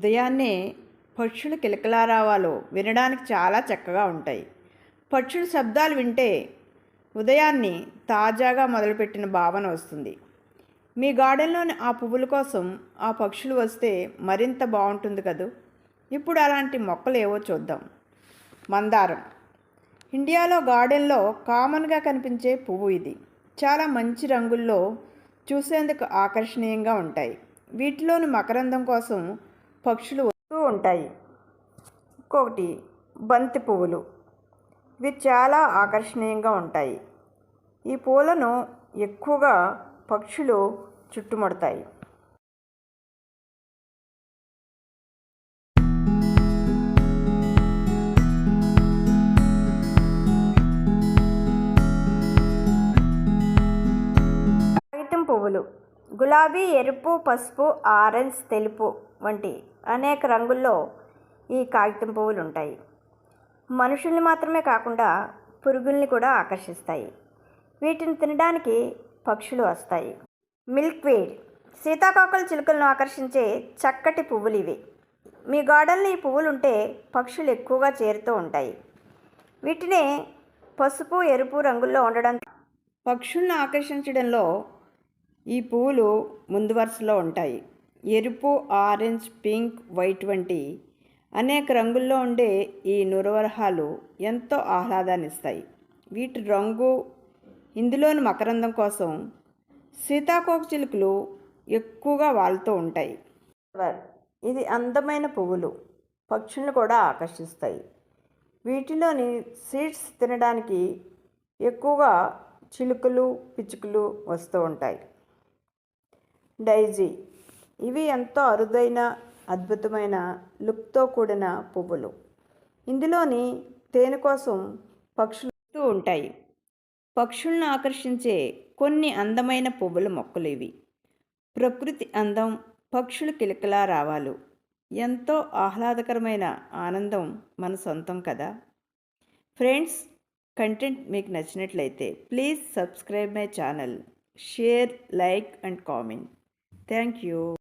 ఉదయాన్నే పక్షులు కిలకిలారావాలో వినడానికి చాలా చక్కగా ఉంటాయి. పక్షుల శబ్దాలు వింటే ఉదయాన్ని తాజాగా మొదలుపెట్టిన భావన వస్తుంది. మీ గార్డెన్లోని ఆ పువ్వుల కోసం ఆ పక్షులు వస్తే మరింత బాగుంటుంది కదూ? ఇప్పుడు అలాంటి మొక్కలు ఏవో చూద్దాం. మందారం. ఇండియాలో గార్డెన్లో కామన్గా కనిపించే పువ్వు ఇది. చాలా మంచి రంగుల్లో చూసేందుకు ఆకర్షణీయంగా ఉంటాయి. వీటిలోని మకరందం కోసం పక్షులు వస్తూ ఉంటాయి. ఇంకొకటి బంతి పువ్వులు. ఇవి చాలా ఆకర్షణీయంగా ఉంటాయి. ఈ పూలను ఎక్కువగా పక్షులు చుట్టుముడతాయి. కాగితం పువ్వులు. గులాబీ ఎరుపు పసుపు ఆరెంజ్ తెలుపు వంటి అనేక రంగుల్లో ఈ కాగితం పువ్వులు ఉంటాయి. మనుషుల్ని మాత్రమే కాకుండా పురుగుల్ని కూడా ఆకర్షిస్తాయి. వీటిని తినడానికి పక్షులు వస్తాయి. Milk weed. సీతాకోకల చిలుకలను ఆకర్షించే చక్కటి పువ్వులు ఇవి. మీ గార్డెన్లో ఈ పువ్వులు ఉంటే పక్షులు ఎక్కువగా చేరుతూ ఉంటాయి. వీటినే పసుపు ఎరుపు రంగుల్లో ఉండడం పక్షులను ఆకర్షించడంలో ఈ పువ్వులు ముందు వరుసలో ఉంటాయి. ఎరుపు ఆరెంజ్ పింక్ వైట్ వంటి అనేక రంగుల్లో ఉండే ఈ నురవరహాలు ఎంతో ఆహ్లాదాన్ని ఇస్తాయి. వీటి రంగు ఇందులోని మకరందం కోసం సీతాకోక చిలుకలు ఎక్కువగా వాళ్తూ ఉంటాయి. ఇది అందమైన పువ్వులు పక్షులను కూడా ఆకర్షిస్తాయి. వీటిలోని సీడ్స్ తినడానికి ఎక్కువగా చిలుకలు పిచ్చుకలు వస్తూ ఉంటాయి. డైజీ. ఇవి ఎంతో అరుదైన అద్భుతమైన లుక్తో కూడిన పువ్వులు. ఇందులోని తేనె కోసం పక్షులు ఉంటాయి. పక్షులను ఆకర్షించే కొన్ని అందమైన పువ్వుల మొక్కలు ఇవి. ప్రకృతి అందం పక్షులు కిలకిలా రావాలు. ఎంతో ఆహ్లాదకరమైన ఆనందం మన సొంతం కదా? ఫ్రెండ్స్ కంటెంట్ మీకు నచ్చినట్లయితే please subscribe my channel. Share like and comment. Thank you.